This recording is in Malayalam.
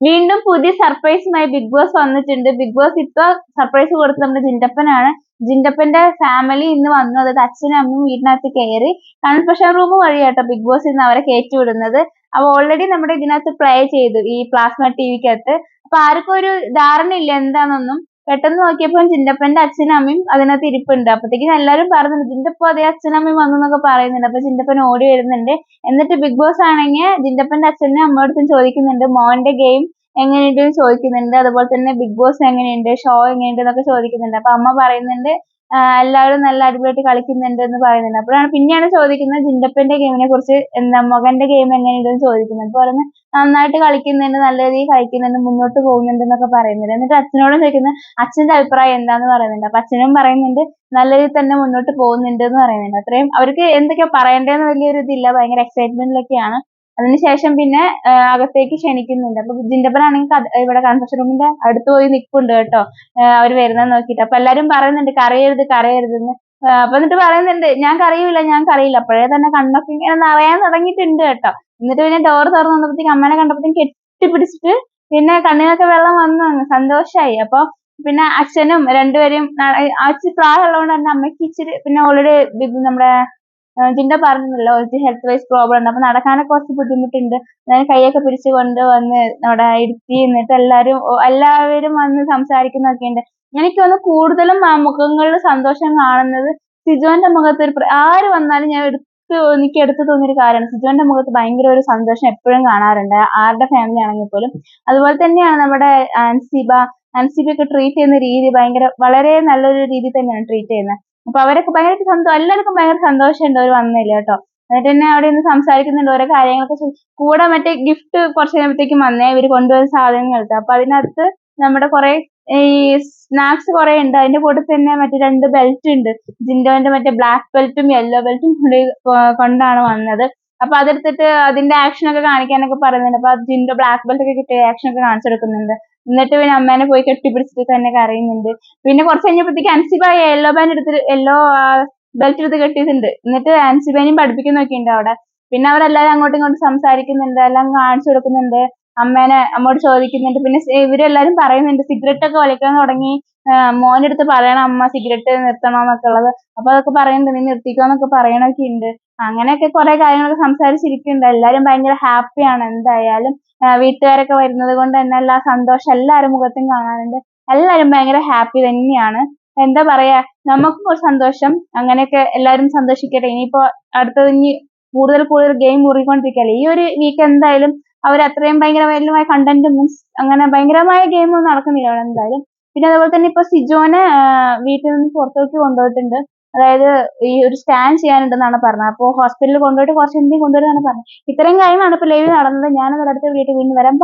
വീണ്ടും പുതിയ സർപ്രൈസുമായി ബിഗ് ബോസ് വന്നിട്ടുണ്ട്. ബിഗ് ബോസ് ഇപ്പൊ സർപ്രൈസ് കൊടുത്തത് നമ്മുടെ ജിൻഡപ്പനാണ്. ജിൻഡപ്പന്റെ ഫാമിലി ഇന്ന് വന്നു. അതായത് അച്ഛനും അമ്മയും വീടിനകത്ത് കയറി കൺഫെഷൻ റൂം വഴിയാട്ടോ ബിഗ് ബോസ് ഇന്ന് അവരെ കയറ്റി വിടുന്നത് അപ്പൊ ഓൾറെഡി നമ്മുടെ ഇതിനകത്ത് പ്ലേ ചെയ്തു ഈ പ്ലാസ്മ ടിവിക്കകത്ത് അപ്പൊ ആർക്കും ഒരു ധാരണ ഇല്ല എന്താണെന്നൊന്നും പെട്ടെന്ന് നോക്കിയപ്പോൾ ചിന്തപ്പന്റെ അച്ഛനും അമ്മയും അതിനകത്ത് ഇരിപ്പുണ്ട്. അപ്പത്തേക്കും എല്ലാവരും പറയുന്നുണ്ട് ജിൻഡപ്പ അതേ അച്ഛനും അമ്മയും വന്നു എന്നൊക്കെ പറയുന്നുണ്ട്. അപ്പൊ ചിന്തപ്പൻ ഓടി വരുന്നുണ്ട്. എന്നിട്ട് ബിഗ് ബോസ് ആണെങ്കിൽ ജിൻഡപ്പന്റെ അച്ഛനും അമ്മയോടത്തും ചോദിക്കുന്നുണ്ട് മോന്റെ ഗെയിം എങ്ങനെയുണ്ട്? ചോദിക്കുന്നുണ്ട്. അതുപോലെ തന്നെ ബിഗ് ബോസ് എങ്ങനെയുണ്ട്? ഷോ എങ്ങനെയുണ്ട്? എന്നൊക്കെ ചോദിക്കുന്നുണ്ട്. അപ്പൊ അമ്മ പറയുന്നുണ്ട് എല്ലാവരും നല്ല അടിപൊളിയായിട്ട് കളിക്കുന്നുണ്ട് എന്ന് പറയുന്നുണ്ട്. അപ്പോഴാണ് പിന്നെയാണ് ചോദിക്കുന്നത് ജിൻഡപ്പന്റെ ഗെയിമിനെ കുറിച്ച് എന്താ മകന്റെ ഗെയിം എങ്ങനെയുണ്ടെന്ന് ചോദിക്കുന്നത്. അപ്പൊ പറയുന്നത് നന്നായിട്ട് കളിക്കുന്നുണ്ട് നല്ല രീതിയിൽ കളിക്കുന്നുണ്ട് മുന്നോട്ട് പോകുന്നുണ്ട് എന്നൊക്കെ പറയുന്നുണ്ട്. എന്നിട്ട് അച്ഛനോടും ചോദിക്കുന്നത് അച്ഛന്റെ അഭിപ്രായം എന്താന്ന് പറയുന്നുണ്ട്. അപ്പൊ അച്ഛനും പറയുന്നുണ്ട് നല്ല രീതിയിൽ തന്നെ മുന്നോട്ട് പോകുന്നുണ്ട് എന്ന് പറയുന്നുണ്ട്. അത്രയും അവർക്ക് എന്തൊക്കെയാ പറയണ്ടേന്ന് വലിയൊരു ഇതില്ല ഭയങ്കര എക്സൈറ്റ്മെന്റിലൊക്കെയാണ് അതിനുശേഷം പിന്നെ അകത്തേക്ക് ക്ഷണിക്കുന്നുണ്ട്. അപ്പൊ ജിൻഡപ്പനാണെങ്കിൽ ഇവിടെ കൺഫെഷൻ റൂമിന്റെ അടുത്ത് പോയി നിൽക്കുന്നുണ്ട് കേട്ടോ. അവർ വരുന്നത് നോക്കിയിട്ട്. അപ്പൊ എല്ലാരും പറയുന്നുണ്ട് കറിയരുത് കറിയരുതെന്ന് അപ്പൊ എന്നിട്ട് പറയുന്നുണ്ട് ഞാൻ കറിയില്ല ഞാൻ കറിയില്ല അപ്പോഴേ തന്നെ കണ്ണൊക്കെ ഇങ്ങനെ നിറയാൻ തുടങ്ങിയിട്ടുണ്ട് കേട്ടോ. എന്നിട്ട് പിന്നെ ഡോർ തുറന്നു വന്നപ്പോഴത്തേക്ക് അമ്മേനെ കണ്ടപ്പോഴത്തേക്കും കെട്ടിപ്പിടിച്ചിട്ട് പിന്നെ കണ്ണിനൊക്കെ വെള്ളം വന്നു സന്തോഷായി. അപ്പൊ പിന്നെ അച്ഛനും രണ്ടുപേരും പ്രായമുള്ളതുകൊണ്ട് തന്നെ അമ്മയ്ക്ക് ഇച്ചിരി പിന്നെ ഓൾറെഡി നമ്മുടെ ജിൻഡ പറഞ്ഞല്ലോ ഒരു ഹെൽത്ത് വൈസ് പ്രോബ്ലം ഉണ്ട്. അപ്പൊ നടക്കാനൊക്കെ കുറച്ച് ബുദ്ധിമുട്ടുണ്ട്. ഞാൻ കൈയൊക്കെ പിടിച്ച് കൊണ്ടുവന്ന് അവിടെ ഇരുത്തി എന്നിട്ട് എല്ലാരും എല്ലാവരും വന്ന് സംസാരിക്കുന്നൊക്കെ ഉണ്ട്. എനിക്ക് തോന്നുന്നു കൂടുതലും മുഖങ്ങളിൽ സന്തോഷം കാണുന്നത് സിജോന്റെ മുഖത്ത് ഒരു ആര് വന്നാലും ഞാൻ എടുത്ത് എനിക്ക് എടുത്തു തോന്നിയൊരു കാര്യമാണ്. സിജോന്റെ മുഖത്ത് ഭയങ്കര ഒരു സന്തോഷം എപ്പോഴും കാണാറുണ്ട്. ആരുടെ ഫാമിലി ആണെങ്കിൽ പോലും. അതുപോലെ തന്നെയാണ് നമ്മുടെ ആൻസിബ. അൻസിബയൊക്കെ ട്രീറ്റ് ചെയ്യുന്ന രീതി ഭയങ്കര വളരെ നല്ലൊരു രീതി തന്നെയാണ് ട്രീറ്റ് ചെയ്യുന്നത്. അപ്പൊ അവരൊക്കെ ഭയങ്കര സന്തോഷം എല്ലാവർക്കും ഭയങ്കര സന്തോഷമുണ്ട്. അവർ വന്നില്ല കേട്ടോ. എന്നിട്ട് തന്നെ അവിടെ നിന്ന് സംസാരിക്കുന്നുണ്ട് ഓരോ കാര്യങ്ങളൊക്കെ കൂടെ മറ്റേ ഗിഫ്റ്റ് കുറച്ച് കഴിയുമ്പോഴത്തേക്കും വന്നേ ഇവർ കൊണ്ടുവന്ന സാധനങ്ങൾക്ക്. അപ്പൊ അതിനകത്ത് നമ്മുടെ കുറെ ഈ സ്നാക്സ് കുറെ ഉണ്ട്. അതിന്റെ കൂടെ തന്നെ മറ്റേ രണ്ട് ബെൽറ്റ് ഉണ്ട്. ജിൻഡോന്റെ മറ്റേ ബ്ലാക്ക് ബെൽറ്റും യെല്ലോ ബെൽറ്റും കൊണ്ടാണ് വന്നത്. അപ്പൊ അതെടുത്തിട്ട് അതിന്റെ ആക്ഷൻ ഒക്കെ കാണിക്കാനൊക്കെ പറയുന്നുണ്ട്. അപ്പൊ ജിൻഡോ ബ്ലാക്ക് ബെൽറ്റ് ഒക്കെ കിട്ടിയ ആക്ഷൻ ഒക്കെ കാണിച്ചെടുക്കുന്നുണ്ട് എന്നിട്ട് പിന്നെ അമ്മേനെ പോയി കെട്ടിപ്പിടിച്ചിട്ട് തന്നെ കരയുന്നുണ്ട്. പിന്നെ കുറച്ച് കഴിഞ്ഞപ്പോഴത്തേക്ക് അൻസിബ യെല്ലോ ബാൻഡ് എടുത്തിട്ട് യെല്ലോ ബെൽറ്റ് എടുത്ത് കെട്ടിയിട്ടുണ്ട്. എന്നിട്ട് ആൻസിബേനെയും പഠിപ്പിക്കുന്നൊക്കെ ഉണ്ട് അവിടെ. പിന്നെ അവരെല്ലാരും അങ്ങോട്ടും ഇങ്ങോട്ടും സംസാരിക്കുന്നുണ്ട് എല്ലാം കാണിച്ചു കൊടുക്കുന്നുണ്ട്. അമ്മേനെ അമ്മോട് ചോദിക്കുന്നുണ്ട്. പിന്നെ ഇവരെല്ലാരും പറയുന്നുണ്ട് സിഗരറ്റ് ഒക്കെ വലിക്കാൻ തുടങ്ങി. മോന്റെ അടുത്ത് പറയണം അമ്മ സിഗരറ്റ് നിർത്തണമെന്നൊക്കെ ഉള്ളത്. അപ്പൊ അതൊക്കെ പറയുന്നുണ്ട് നീ നിർത്തിക്കോന്നൊക്കെ പറയണൊക്കെ ഉണ്ട്. അങ്ങനെയൊക്കെ കുറെ കാര്യങ്ങളൊക്കെ സംസാരിച്ചിരിക്കുന്നുണ്ട്. എല്ലാരും ഭയങ്കര ഹാപ്പിയാണ് എന്തായാലും വീട്ടുകാരൊക്കെ വരുന്നത് കൊണ്ട് തന്നെ എല്ലാ സന്തോഷം എല്ലാവരും മുഖത്തും കാണാനുണ്ട്. എല്ലാവരും ഭയങ്കര ഹാപ്പി തന്നെയാണ്. എന്താ പറയാ നമുക്കും ഒരു സന്തോഷം. അങ്ങനെയൊക്കെ എല്ലാവരും സന്തോഷിക്കട്ടെ. ഇനിയിപ്പോ അടുത്തത് ഇനി കൂടുതൽ കൂടുതൽ ഗെയിം മുറിക്കൊണ്ടിരിക്കല്ലേ ഈ ഒരു വീക്ക് എന്തായാലും അവർ അത്രയും ഭയങ്കര വലിയ കണ്ടന്റ് ഒന്നും അങ്ങനെ ഭയങ്കരമായ ഗെയിം ഒന്നും നടക്കുന്നില്ല അവിടെ എന്തായാലും. പിന്നെ അതുപോലെ തന്നെ ഇപ്പൊ സിജോനെ വീട്ടിൽ നിന്ന് പുറത്തേക്ക് കൊണ്ടുപോയിട്ടുണ്ട്. അതായത് ഈ ഒരു സ്കാൻ ചെയ്യാനുണ്ടെന്നാണ് പറഞ്ഞത്. അപ്പോൾ ഹോസ്പിറ്റലിൽ കൊണ്ടുപോയിട്ട് കുറച്ച് എന്തെങ്കിലും കൊണ്ടുവരാനാണ് പറഞ്ഞത്. ഇത്രയും കാര്യങ്ങളാണ് ഇപ്പൊ ലൈവ് നടന്നത്. ഞാനത് അടുത്ത വീട്ടിൽ വീണ്ടും വരാം.